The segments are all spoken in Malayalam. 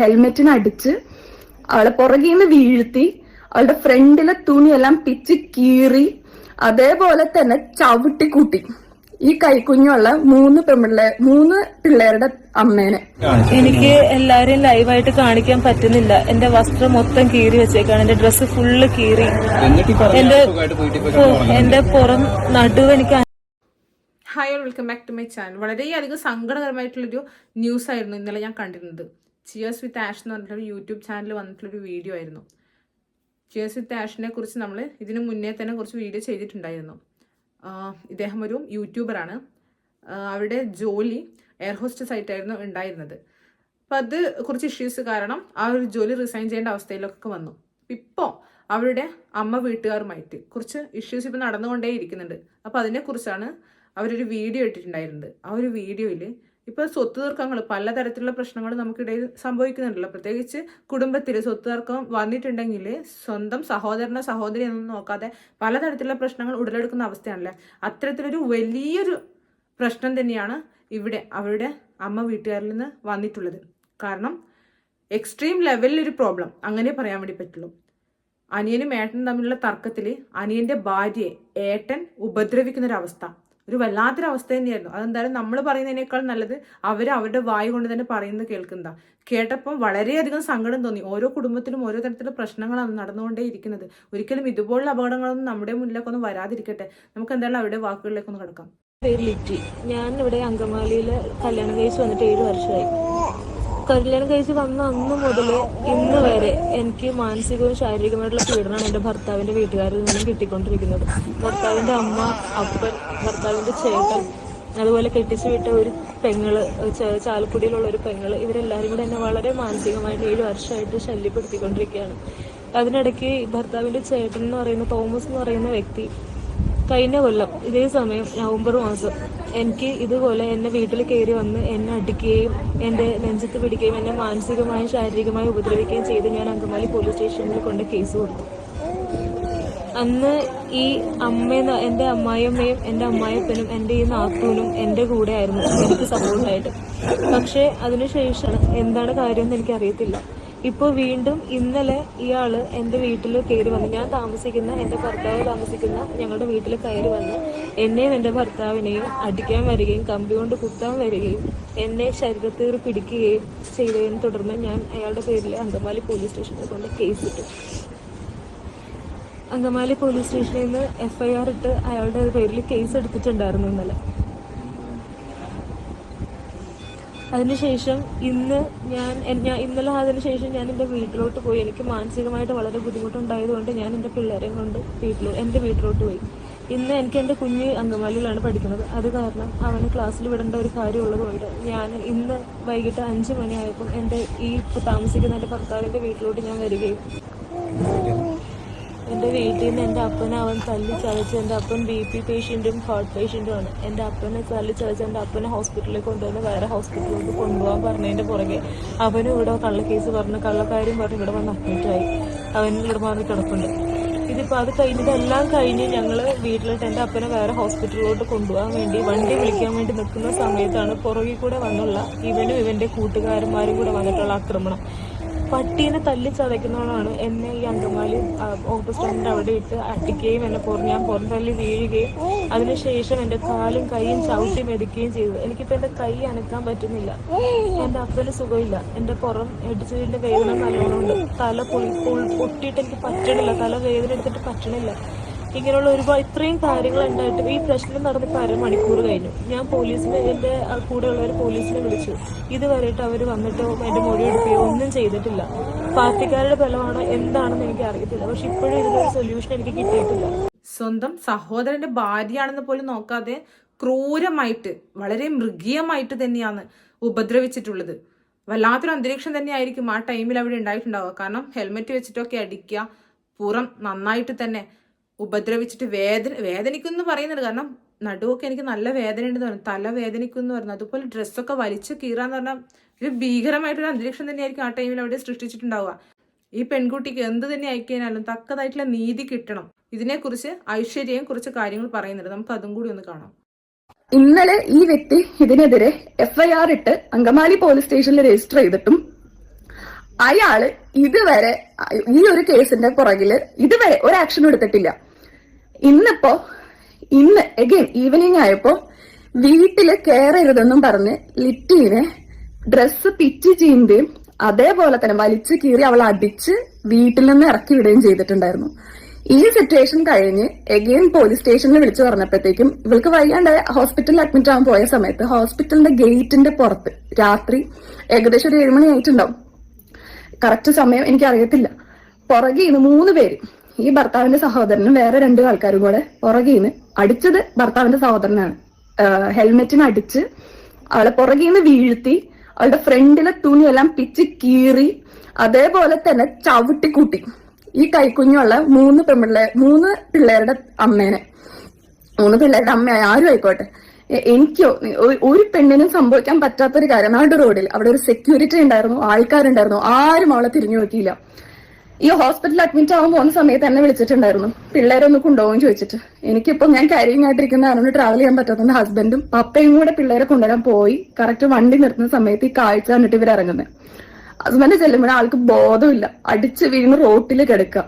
ഹെൽമെറ്റിന് അടിച്ച് അവളെ പുറകിൽ നിന്ന് വീഴ്ത്തി അവളുടെ ഫ്രണ്ടിലെ തുണിയെല്ലാം പിച്ച് കീറി അതേപോലെ തന്നെ ചവിട്ടി കൂട്ടി. ഈ കൈക്കുഞ്ഞുള്ള മൂന്ന് പെൺപിള്ളേ മൂന്ന് പിള്ളേരുടെ അമ്മേനെ. എനിക്ക് എല്ലാരെയും ലൈവായിട്ട് കാണിക്കാൻ പറ്റുന്നില്ല. എന്റെ വസ്ത്രം മൊത്തം കീറി വെച്ചേക്കാണ്. എന്റെ ഡ്രസ്സ് ഫുള്ള് കീറി. എന്റെ എന്റെ പുറം നടുവ് എനിക്ക് hi all welcome back to my channel വളരെയധികം സങ്കടകരമായിട്ടുള്ളൊരു ന്യൂസ് ആയിരുന്നു ഇന്നലെ ഞാൻ കണ്ടിരുന്നത്. ചിയേഴ്സ് വിത്ത് ആഷ് എന്ന് പറഞ്ഞിട്ടൊരു യൂട്യൂബ് ചാനലിൽ വന്നിട്ടുള്ളൊരു വീഡിയോ ആയിരുന്നു. ചിയേഴ്സ് വിത്ത് ആഷിനെ കുറിച്ച് നമ്മൾ ഇതിനു മുന്നേ തന്നെ കുറച്ച് വീഡിയോ ചെയ്തിട്ടുണ്ടായിരുന്നു. ഇദ്ദേഹം ഒരു യൂട്യൂബറാണ് അവിടെ ജോലി എയർ ഹോസ്റ്റസ് ആയിട്ടായിരുന്നു ഉണ്ടായിരുന്നത്. അപ്പം അത് കുറച്ച് ഇഷ്യൂസ് കാരണം ആ ഒരു ജോലി റിസൈൻ ചെയ്യേണ്ട അവസ്ഥയിലൊക്കെ വന്നു. ഇപ്പോൾ അവരുടെ അമ്മ വീട്ടുകാരുമായിട്ട് കുറച്ച് ഇഷ്യൂസ് ഇപ്പം നടന്നുകൊണ്ടേ ഇരിക്കുന്നുണ്ട് അപ്പോൾ അതിനെക്കുറിച്ചാണ് അവരൊരു വീഡിയോ ഇട്ടിട്ടുണ്ടായിരുന്നത്. ആ ഒരു വീഡിയോയിൽ ഇപ്പോൾ സ്വത്ത് തർക്കങ്ങൾ പലതരത്തിലുള്ള പ്രശ്നങ്ങൾ നമുക്കിടയിൽ സംഭവിക്കുന്നുണ്ടല്ലോ. പ്രത്യേകിച്ച് കുടുംബത്തിൽ സ്വത്ത് തർക്കം വന്നിട്ടുണ്ടെങ്കിൽ സ്വന്തം സഹോദരനോ സഹോദരി എന്നൊന്നും നോക്കാതെ പലതരത്തിലുള്ള പ്രശ്നങ്ങൾ ഉടലെടുക്കുന്ന അവസ്ഥയാണല്ലേ. അത്തരത്തിലൊരു വലിയൊരു പ്രശ്നം തന്നെയാണ് ഇവിടെ അവരുടെ അമ്മ വീട്ടുകാരിൽ നിന്ന് വന്നിട്ടുള്ളത്. കാരണം എക്സ്ട്രീം ലെവലിൽ ഒരു പ്രോബ്ലം അങ്ങനെ പറയാൻ വേണ്ടി പറ്റുള്ളൂ. അനിയനും ഏട്ടനും തമ്മിലുള്ള തർക്കത്തിൽ അനിയന്റെ ഭാര്യയെ ഏട്ടൻ ഉപദ്രവിക്കുന്ന ഒരു വല്ലാത്തൊരവസ്ഥ തന്നെയായിരുന്നു. അതെന്തായാലും നമ്മൾ പറയുന്നതിനേക്കാൾ നല്ലത് അവർ അവരുടെ വായു കൊണ്ട് തന്നെ പറയുന്നത് കേൾക്കുന്നതാ. കേട്ടപ്പോൾ വളരെയധികം സങ്കടം തോന്നി. ഓരോ കുടുംബത്തിലും ഓരോ തരത്തിലുള്ള പ്രശ്നങ്ങളാണ് നടന്നുകൊണ്ടേ ഇരിക്കുന്നത്. ഒരിക്കലും ഇതുപോലുള്ള അപകടങ്ങളൊന്നും നമ്മുടെ മുന്നിലേക്ക് ഒന്നും വരാതിരിക്കട്ടെ. നമുക്ക് എന്തായാലും അവരുടെ വാക്കുകളിലേക്ക് ഒന്ന് കിടക്കാം. ഞാൻ ഇവിടെ അങ്കമാലിയിൽ കല്യാണം കേസ് വന്നിട്ട് ഏഴ് വർഷമായി. കല്യാണം കഴിച്ച് വന്ന അന്ന് മുതൽ ഇന്ന് വരെ എനിക്ക് മാനസികവും ശാരീരികമായിട്ടുള്ള പീഡനമാണ് എന്റെ ഭർത്താവിന്റെ വീട്ടുകാരിൽ നിന്നും കിട്ടിക്കൊണ്ടിരിക്കുന്നത്. ഭർത്താവിന്റെ അമ്മ അപ്പൻ ഭർത്താവിന്റെ ചേട്ടൻ അതുപോലെ കെട്ടിച്ചു വിട്ട ഒരു പെങ്ങൾ ചാലക്കുടിയിലുള്ള ഒരു പെങ്ങൾ ഇവരെല്ലാവരും കൂടെ എന്നെ വളരെ മാനസികമായിട്ട് ഏഴ് വർഷമായിട്ട് ശല്യപ്പെടുത്തിക്കൊണ്ടിരിക്കുകയാണ്. അതിനിടയ്ക്ക് ഭർത്താവിന്റെ ചേട്ടൻ എന്ന് പറയുന്ന തോമസ് എന്ന് പറയുന്ന വ്യക്തി കഴിഞ്ഞ കൊല്ലം ഇതേ സമയം നവംബർ മാസം എനിക്ക് ഇതുപോലെ എന്നെ വീട്ടിൽ കയറി വന്ന് എന്നെ അടിക്കുകയും എന്റെ നെഞ്ചത്ത് പിടിക്കുകയും എന്നെ മാനസികമായും ശാരീരികമായും ഉപദ്രവിക്കുകയും ചെയ്ത് ഞാൻ അങ്കമാലി പോലീസ് സ്റ്റേഷനിൽ കൊണ്ട് കേസ് കൊടുത്തു. അന്ന് ഈ അമ്മ എന്റെ അമ്മായിയമ്മയും എന്റെ അമ്മായിപ്പനും എന്റെ ഈ നാത്തൂനും എന്റെ കൂടെ ആയിരുന്നു എനിക്ക് സപ്പോർട്ടായിട്ട് പക്ഷേ അതിനുശേഷം എന്താണ് കാര്യം എന്ന് എനിക്കറിയത്തില്ല. ഇപ്പോൾ വീണ്ടും ഇന്നലെ ഇയാൾ എന്റെ വീട്ടിൽ കയറി വന്നു. ഞാൻ താമസിക്കുന്ന എന്റെ ഭർത്താവ് താമസിക്കുന്ന ഞങ്ങളുടെ വീട്ടിൽ കയറി വന്ന്. എന്നെയും എന്റെ ഭർത്താവിനെയും അടിക്കാൻ വരികയും കമ്പി കൊണ്ട് കുത്താൻ വരികയും എന്നെ ശരീരത്തിൽ പിടിക്കുകയും ചെയ്തതിനെ തുടർന്ന് ഞാൻ അയാളുടെ പേരിൽ അങ്കമാലി പോലീസ് സ്റ്റേഷനിൽ കൊണ്ട് കേസിട്ടു. അങ്കമാലി പോലീസ് സ്റ്റേഷനിൽ നിന്ന് എഫ്ഐആർ ഇട്ട് അയാളുടെ പേരിൽ കേസ് എടുത്തിട്ടുണ്ടായിരുന്നു ഇന്നലെ. അതിനുശേഷം ഇന്ന് ഞാൻ ഞാൻ ഇന്നലെ അതിനുശേഷം ഞാൻ എന്റെ വീട്ടിലോട്ട് പോയി. എനിക്ക് മാനസികമായിട്ട് വളരെ ബുദ്ധിമുട്ടുണ്ടായതുകൊണ്ട് ഞാൻ എന്റെ പിള്ളേരെയും കൊണ്ട് വീട്ടിൽ എന്റെ വീട്ടിലോട്ട് പോയി. ഇന്ന് എനിക്ക് എന്റെ കുഞ്ഞ് അങ്കമാലിയിലാണ് പഠിക്കുന്നത്. അത് കാരണം അവന് ക്ലാസ്സിൽ വിടേണ്ട ഒരു കാര്യമുള്ളതുകൊണ്ട് ഞാൻ ഇന്ന് വൈകിട്ട് അഞ്ച് മണിയായപ്പോൾ എന്റെ ഈ താമസിക്കുന്ന എന്റെ ഭർത്താവിന്റെ വീട്ടിലോട്ട് ഞാൻ വരികയും എന്റെ വീട്ടിൽ നിന്ന് എന്റെ അപ്പനെ അവൻ തല്ലി ചതച്ച് എന്റെ അപ്പൻ ബി പി പേഷ്യന്റും ഹാർട്ട് പേഷ്യന്റുമാണ് എന്റെ അപ്പനെ തല്ലി ചതച്ച് എന്റെ അപ്പനെ ഹോസ്പിറ്റലിൽ കൊണ്ടുവന്ന് വേറെ ഹോസ്പിറ്റലിലേക്ക് കൊണ്ടുപോകാൻ പറഞ്ഞതിന്റെ പുറകെ അവനും ഇവിടെ കള്ളക്കേസ് പറഞ്ഞ് കള്ളക്കാര്യം പറഞ്ഞ് ഇവിടെ വന്ന് അഡ്മിറ്റായി. അവനും ഇവിടെ മാറി കിടപ്പുണ്ട്. ഇതിപ്പോൾ അത് കഴിഞ്ഞതെല്ലാം കഴിഞ്ഞ് ഞങ്ങൾ വീട്ടിലിട്ട് എന്റെ അപ്പനെ വേറെ ഹോസ്പിറ്റലിലോട്ട് കൊണ്ടുപോകാൻ വേണ്ടി വണ്ടി വിളിക്കാൻ വേണ്ടി നിൽക്കുന്ന സമയത്താണ് പുറകിൽ കൂടെ വന്നുള്ള ഇവനും ഇവന്റെ കൂട്ടുകാരന്മാരും കൂടെ വന്നിട്ടുള്ള ആക്രമണം. പട്ടീനെ തല്ലി ചതയ്ക്കുന്നവളാണ് എന്നെ ഈ അങ്കമാലി ഓട്ടോ സ്റ്റാൻഡിന്റെ അവിടെ ഇട്ട് അട്ടിക്കുകയും എന്നെ പുറം ഞാൻ പുറം തള്ളി വീഴുകയും അതിനുശേഷം എന്റെ കാലും കൈയും ചവിട്ടി മെതിക്കുകയും ചെയ്തു. എനിക്കിപ്പോൾ എന്റെ കൈ അനക്കാൻ പറ്റുന്നില്ല. എന്റെ അപ്പന് സുഖമില്ല. എന്റെ പുറം ഇടിച്ചതിന്റെ വേദന നല്ലോണമുണ്ട്. തല പൊട്ടിയിട്ട് എനിക്ക് പറ്റണില്ല. തല വേദന എടുത്തിട്ട് പറ്റണില്ല. ഇങ്ങനെയുള്ള ഒരുപാട് ഇത്രയും കാര്യങ്ങൾ ഉണ്ടായിട്ട് ഈ പ്രശ്നം നടന്നിപ്പോൾ അരമണിക്കൂർ കഴിഞ്ഞു. ഞാൻ പോലീസിനെ എന്റെ കൂടെയുള്ളവർ പോലീസിനെ വിളിച്ചു. ഇതുവരെയായിട്ട് അവർ വന്നിട്ടോ എന്റെ മൊഴി എടുക്കുകയോ ഒന്നും ചെയ്തിട്ടില്ല. പാർട്ടിക്കാരുടെ ബലമാണോ എന്താണെന്ന് എനിക്ക് അറിയത്തില്ല. പക്ഷെ ഇപ്പോഴും ഇതിനൊരു സൊല്യൂഷൻ എനിക്ക് കിട്ടിയിട്ടില്ല. സ്വന്തം സഹോദരന്റെ ഭാര്യയാണെന്ന് പോലും നോക്കാതെ ക്രൂരമായിട്ട് വളരെ മൃഗീയമായിട്ട് തന്നെയാണ് ഉപദ്രവിച്ചിട്ടുള്ളത്. വല്ലാത്തൊരു അന്തരീക്ഷം തന്നെയായിരിക്കും ആ ടൈമിൽ അവിടെ ഉണ്ടായിട്ടുണ്ടാവുക. കാരണം ഹെൽമെറ്റ് വെച്ചിട്ടൊക്കെ അടിക്കുക പുറം നന്നായിട്ട് തന്നെ ഉപദ്രവിച്ചിട്ട് വേദന വേദനിക്കുമെന്ന് പറയുന്നുണ്ട് കാരണം നടുവൊക്കെ എനിക്ക് നല്ല വേദന ഉണ്ടെന്ന് പറഞ്ഞു. തല വേദനിക്കുമെന്ന് പറഞ്ഞു. അതുപോലെ ഡ്രസ്സൊക്കെ വലിച്ചു കീറാന്ന് പറഞ്ഞാൽ ഒരു ഭീകരമായിട്ടൊരു അന്തരീക്ഷം തന്നെയായിരിക്കും ആ ടൈമിൽ അവിടെ സൃഷ്ടിച്ചിട്ടുണ്ടാവുക. ഈ പെൺകുട്ടിക്ക് എന്ത് തന്നെ ആയിക്കഴിഞ്ഞാലും തക്കതായിട്ടുള്ള നീതി കിട്ടണം. ഇതിനെക്കുറിച്ച് ഐശ്വര്യയും കുറച്ച് കാര്യങ്ങൾ പറയുന്നുണ്ട്. നമുക്ക് അതും കൂടി ഒന്ന് കാണാം. ഇന്നലെ ഈ വ്യക്തി ഇതിനെതിരെ എഫ്ഐആർ ഇട്ട് അങ്കമാലി പോലീസ് സ്റ്റേഷനിൽ രജിസ്റ്റർ ചെയ്തിട്ടും അയാൾ ഇതുവരെ ഈ ഒരു കേസിന്റെ പുറകിൽ ഇതുവരെ ഒരു ആക്ഷൻ എടുത്തിട്ടില്ല. ഇന്നിപ്പോ ഇന്ന് അഗെയിൻ ഈവനിങ് ആയപ്പോ വീട്ടിൽ കയറരുതെന്നും പറഞ്ഞ് ലിറ്റീനെ ഡ്രസ്സ് പിച്ച് ചീന്തുകയും അതേപോലെ തന്നെ വലിച്ചു കീറി അവൾ അടിച്ച് വീട്ടിൽ നിന്ന് ഇറക്കി വിടുകയും ചെയ്തിട്ടുണ്ടായിരുന്നു. ഈ സിറ്റുവേഷൻ കഴിഞ്ഞ് എഗെയിൻ പോലീസ് സ്റ്റേഷനിൽ വിളിച്ചു പറഞ്ഞപ്പോഴത്തേക്കും ഇവൾക്ക് വയ്യാണ്ട് ഹോസ്പിറ്റലിൽ അഡ്മിറ്റ് ആവാൻ പോയ സമയത്ത് ഹോസ്പിറ്റലിന്റെ ഗേറ്റിന്റെ പുറത്ത് രാത്രി ഏകദേശം ഒരു ഏഴുമണി ആയിട്ടുണ്ടാവും. കറക്റ്റ് സമയം പുറകെ ഇന മൂന്ന് പേര്. ഈ ഭർത്താവിന്റെ സഹോദരനും വേറെ രണ്ടു ആൾക്കാരും കൂടെ പുറകീന്ന് അടിച്ചത് ഭർത്താവിന്റെ സഹോദരനാണ്. ഹെൽമെറ്റിന് അടിച്ച് അവളെ പുറകീന്ന് വീഴ്ത്തി അവളുടെ ഫ്രണ്ടിലെ തുണിയെല്ലാം പിച്ച് കീറി അതേപോലെ തന്നെ ചവിട്ടിക്കൂട്ടി ഈ കൈക്കുഞ്ഞുള്ള മൂന്ന് പെൺപിള്ളേ മൂന്ന് പിള്ളേരുടെ അമ്മേനെ. മൂന്ന് പിള്ളേരുടെ അമ്മ ആരും ആയിക്കോട്ടെ. എനിക്കോ ഒരു പെണ്ണിനും സംഭവിക്കാൻ പറ്റാത്തൊരു കാര്യം. നാട് റോഡിൽ അവിടെ ഒരു സെക്യൂരിറ്റി ഉണ്ടായിരുന്നു ആൾക്കാരുണ്ടായിരുന്നു. ആരും അവളെ തിരിഞ്ഞു നോക്കിയില്ല. ഈ ഹോസ്പിറ്റലിൽ അഡ്മിറ്റ് ആവാൻ പോകുന്ന സമയത്ത് എന്നെ വിളിച്ചിട്ടുണ്ടായിരുന്നു. പിള്ളേരൊന്ന് കൊണ്ടുപോകും ചോദിച്ചിട്ട്. എനിക്കിപ്പോ ഞാൻ കാരിങ് ആയിട്ടിരിക്കുന്ന ട്രാവൽ ചെയ്യാൻ പറ്റാത്തതുകൊണ്ട് ഹസ്ബൻഡും പപ്പയും കൂടെ പിള്ളേരെ കൊണ്ടുവരാൻ പോയി. കറക്റ്റ് വണ്ടി നിർത്തുന്ന സമയത്ത് ഈ കാഴ്ച കണ്ടിട്ട് ഇവർ ഇറങ്ങുന്നത് ഹസ്ബൻഡ് ചെല്ലുമ്പോൾ ആൾക്ക് ബോധമില്ല. അടിച്ച് വീണ് റോട്ടിൽ കിടക്കുക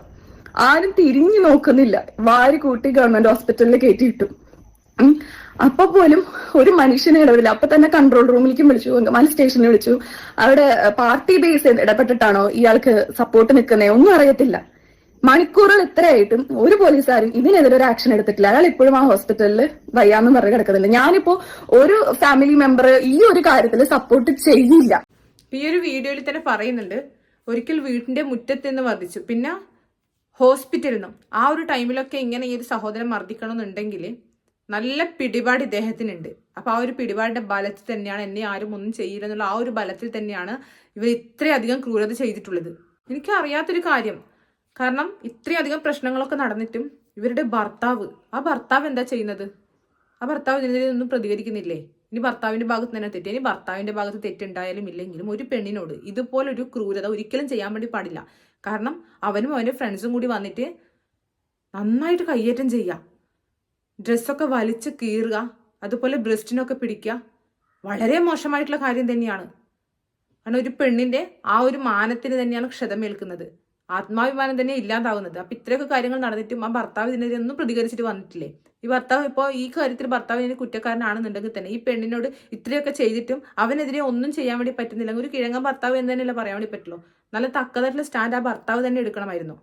ആരും തിരിഞ്ഞു നോക്കുന്നില്ല. വാരി കൂട്ടി ഗവൺമെന്റ് ഹോസ്പിറ്റലിൽ കയറ്റിയിട്ടു ഉം. അപ്പൊ പോലും ഒരു മനുഷ്യനെ ഇടവില്ല അപ്പൊ തന്നെ കൺട്രോൾ റൂമിലേക്കും വിളിച്ചു അങ്കമാലി സ്റ്റേഷനിൽ വിളിച്ചു. അവിടെ പാർട്ടി ബേസ് ഇടപെട്ടിട്ടാണോ ഇയാൾക്ക് സപ്പോർട്ട് നിൽക്കുന്നേ ഒന്നും അറിയത്തില്ല. മണിക്കൂറുകൾ ഇത്രയായിട്ടും ഒരു പോലീസുകാരും ഇതിനെതിരെ ഒരു ആക്ഷൻ എടുത്തിട്ടില്ല. അയാൾ ഇപ്പോഴും ആ ഹോസ്പിറ്റലിൽ വയ്യാന്ന് പറഞ്ഞ് കിടക്കുന്നുണ്ട്. ഞാനിപ്പോ ഒരു ഫാമിലി മെമ്പർ ഈ ഒരു കാര്യത്തിൽ സപ്പോർട്ട് ചെയ്യില്ല. ഈ ഒരു വീഡിയോയിൽ തന്നെ പറയുന്നുണ്ട് ഒരിക്കൽ വീട്ടിന്റെ മുറ്റത്ത് നിന്ന് വർദ്ധിച്ചു പിന്നെ ഹോസ്പിറ്റലിൽ നിന്നും ആ ഒരു ടൈമിലൊക്കെ ഇങ്ങനെ ഈ ഒരു സഹോദരൻ മർദ്ദിക്കണമെന്നുണ്ടെങ്കിൽ നല്ല പിടിപാട് ഇദ്ദേഹത്തിനുണ്ട്. അപ്പോൾ ആ ഒരു പിടിപാടിന്റെ ബലത്തിൽ തന്നെയാണ് എന്നെ ആരും ഒന്നും ചെയ്യില്ല എന്നുള്ള ആ ഒരു ബലത്തിൽ തന്നെയാണ് ഇവർ ഇത്രയധികം ക്രൂരത ചെയ്തിട്ടുള്ളത്. എനിക്ക് അറിയാത്തൊരു കാര്യം. കാരണം ഇത്രയധികം പ്രശ്നങ്ങളൊക്കെ നടന്നിട്ടും ഇവരുടെ ഭർത്താവ് ആ ഭർത്താവ് എന്താ ചെയ്യുന്നത്? ആ ഭർത്താവ് ഇതിനൊന്നും പ്രതികരിക്കുന്നില്ലേ? ഇനി ഭർത്താവിന്റെ ഭാഗത്ത് തന്നെ തെറ്റ്. ഇനി ഭർത്താവിന്റെ ഭാഗത്ത് തെറ്റുണ്ടായാലും ഇല്ലെങ്കിലും ഒരു പെണ്ണിനോട് ഇതുപോലൊരു ക്രൂരത ഒരിക്കലും ചെയ്യാൻ വേണ്ടി പാടില്ല. കാരണം അവനും അവന്റെ ഫ്രണ്ട്സും കൂടി വന്നിട്ട് നന്നായിട്ട് കയ്യേറ്റം ചെയ്യുക ഡ്രസ്സൊക്കെ വലിച്ച് കീറുക അതുപോലെ ബ്രസ്റ്റിനൊക്കെ പിടിക്കുക വളരെ മോശമായിട്ടുള്ള കാര്യം തന്നെയാണ്. കാരണം ഒരു പെണ്ണിന്റെ ആ ഒരു മാനത്തിന് തന്നെയാണ് ക്ഷതമേൽക്കുന്നത്. ആത്മാഭിമാനം തന്നെ ഇല്ലാതാവുന്നത്. അപ്പം ഇത്രയൊക്കെ കാര്യങ്ങൾ നടന്നിട്ടും ആ ഭർത്താവ് ഇതിനെതിരെ ഒന്നും പ്രതികരിച്ചിട്ട് വന്നിട്ടില്ലേ? ഈ ഭർത്താവ് ഇപ്പോൾ ഈ കാര്യത്തിൽ ഭർത്താവ് ഇതിന് കുറ്റക്കാരനാണെന്നുണ്ടെങ്കിൽ തന്നെ ഈ പെണ്ണിനോട് ഇത്രയൊക്കെ ചെയ്തിട്ടും അവനെതിരെ ഒന്നും ചെയ്യാൻ വേണ്ടി പറ്റുന്നില്ല. ഒരു കിഴങ്ങൻ ഭർത്താവ് എന്ന് തന്നെയല്ലേ പറയാൻ വേണ്ടി പറ്റുള്ളൂ. നല്ല തക്കതായിട്ടുള്ള സ്റ്റാൻഡ് ആ ഭർത്താവ് തന്നെ എടുക്കണമായിരുന്നു.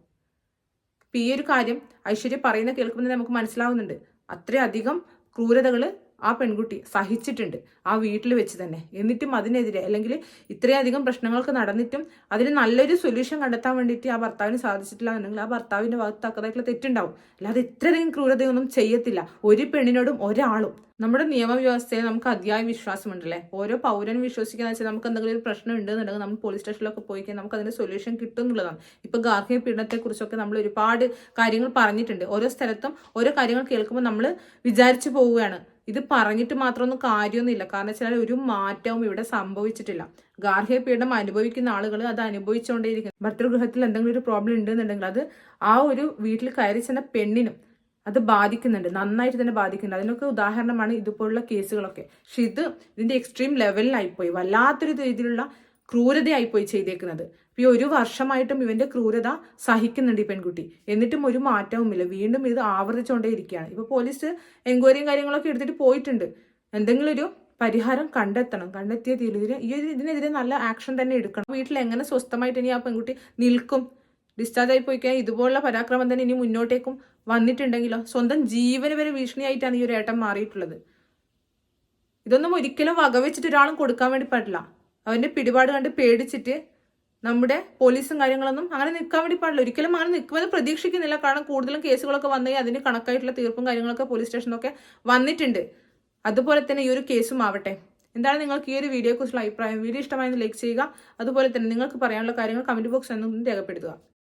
ഈ ഒരു കാര്യം ഐശ്വര്യ പറയുന്ന കേൾക്കുമ്പോൾ നമുക്ക് മനസ്സിലാവുന്നുണ്ട്. അത്രയധികം ക്രൂരതകൾ ആ പെൺകുട്ടി സഹിച്ചിട്ടുണ്ട് ആ വീട്ടിൽ വെച്ച് തന്നെ. എന്നിട്ടും അതിനെതിരെ അല്ലെങ്കിൽ ഇത്രയധികം പ്രശ്നങ്ങൾക്ക് നടന്നിട്ടും അതിന് നല്ലൊരു സൊല്യൂഷൻ കണ്ടെത്താൻ വേണ്ടിയിട്ട് ആ ഭർത്താവിന് സാധിച്ചിട്ടില്ല എന്നുണ്ടെങ്കിൽ ആ ഭർത്താവിന്റെ ഭാഗത്ത് തക്കതായിട്ടുള്ള തെറ്റുണ്ടാവും. അല്ലാതെ ഇത്രയധികം ക്രൂരതയൊന്നും ചെയ്യത്തില്ല. ഒരു പെണ്ണിനോടും ഒരാളും. നമ്മുടെ നിയമവ്യവസ്ഥയെ നമുക്ക് അതിയായ വിശ്വാസമുണ്ടല്ലേ? ഓരോ പൗരനും വിശ്വസിക്കുന്ന വെച്ചാൽ നമുക്ക് എന്തെങ്കിലും ഒരു പ്രശ്നം ഉണ്ടെന്നുണ്ടെങ്കിൽ നമ്മൾ പോലീസ് സ്റ്റേഷനിലൊക്കെ പോയി കഴിഞ്ഞാൽ നമുക്ക് അതിന്റെ സൊല്യൂഷൻ കിട്ടും എന്നുള്ളതാണ്. ഇപ്പൊ ഗാർഹിക പീഡനത്തെക്കുറിച്ചൊക്കെ നമ്മൾ ഒരുപാട് കാര്യങ്ങൾ പറഞ്ഞിട്ടുണ്ട്. ഓരോ സ്ഥലത്തും ഓരോ കാര്യങ്ങൾ കേൾക്കുമ്പോൾ നമ്മൾ വിചാരിച്ചു പോവുകയാണ്. ഇത് പറഞ്ഞിട്ട് മാത്രമൊന്നും കാര്യമൊന്നുമില്ല. കാരണം വെച്ചാൽ ഒരു മാറ്റവും ഇവിടെ സംഭവിച്ചിട്ടില്ല. ഗാർഹിക പീഡനം അനുഭവിക്കുന്ന ആളുകൾ അത് അനുഭവിച്ചുകൊണ്ടേയിരിക്കും ഭർത്തൃഗൃഹത്തിൽ എന്തെങ്കിലും ഒരു പ്രോബ്ലം ഉണ്ടെന്നുണ്ടെങ്കിൽ അത് ആ ഒരു വീട്ടിൽ കയറി ചെന്ന പെണ്ണിനും അത് ബാധിക്കുന്നുണ്ട്. നന്നായിട്ട് തന്നെ ബാധിക്കുന്നുണ്ട്. അതിനൊക്കെ ഉദാഹരണമാണ് ഇതുപോലുള്ള കേസുകളൊക്കെ പക്ഷെ ഇത് ഇതിന്റെ എക്സ്ട്രീം ലെവലിലായിപ്പോയി വല്ലാത്തൊരു രീതിയിലുള്ള ക്രൂരതയായിപ്പോയി ചെയ്തേക്കുന്നത്. ഇപ്പൊ ഈ ഒരു വർഷമായിട്ടും ഇവന്റെ ക്രൂരത സഹിക്കുന്നുണ്ട് ഈ പെൺകുട്ടി. എന്നിട്ടും ഒരു മാറ്റവുമില്ല. വീണ്ടും ഇത് ആവർത്തിച്ചുകൊണ്ടേ ഇരിക്കുകയാണ് ഇപ്പൊ പോലീസ് എൻക്വയറിയും കാര്യങ്ങളൊക്കെ എടുത്തിട്ട് പോയിട്ടുണ്ട്. എന്തെങ്കിലും ഒരു പരിഹാരം കണ്ടെത്തണം. കണ്ടെത്തിയ തീരുതിന് ഈ ഒരു ഇതിനെതിരെ നല്ല ആക്ഷൻ തന്നെ എടുക്കണം. വീട്ടിൽ എങ്ങനെ സ്വസ്ഥമായിട്ട് ഇനി ആ പെൺകുട്ടി നിൽക്കും? ഡിസ്ചാർജ് ആയി പോയി കഴിഞ്ഞാൽ ഇതുപോലുള്ള പരാക്രമം തന്നെ ഇനി മുന്നോട്ടേക്കും വന്നിട്ടുണ്ടെങ്കിലോ? സ്വന്തം ജീവന് വരെ ഭീഷണിയായിട്ടാണ് ഈ ഒരു ഏട്ടൻ മാറിയിട്ടുള്ളത്. ഇതൊന്നും ഒരിക്കലും വകവെച്ചിട്ട് ഒരാളും കൊടുക്കാൻ വേണ്ടി പാടില്ല. അവന്റെ പിടിപാട് കണ്ട് പേടിച്ചിട്ട് നമ്മുടെ പോലീസും കാര്യങ്ങളൊന്നും അങ്ങനെ നിൽക്കാൻ വേണ്ടി പാടില്ല. ഒരിക്കലും അങ്ങനെ നിൽക്കുമെന്ന് പ്രതീക്ഷിക്കുന്നില്ല. കാരണം കൂടുതലും കേസുകളൊക്കെ വന്നു അതിന് കണക്കായിട്ടുള്ള തീർപ്പും കാര്യങ്ങളൊക്കെ പോലീസ് സ്റ്റേഷനൊക്കെ വന്നിട്ടുണ്ട്. അതുപോലെ തന്നെ ഈ ഒരു കേസും ആവട്ടെ. എന്താണ് നിങ്ങൾക്ക് ഈ ഒരു വീഡിയോയെക്കുറിച്ചുള്ള അഭിപ്രായം? വീഡിയോ ഇഷ്ടമായെന്ന് ലൈക്ക് ചെയ്യുക. അതുപോലെ തന്നെ നിങ്ങൾക്ക് പറയാനുള്ള കാര്യങ്ങൾ കമന്റ് ബോക്സ് എന്നും രേഖപ്പെടുത്തുക.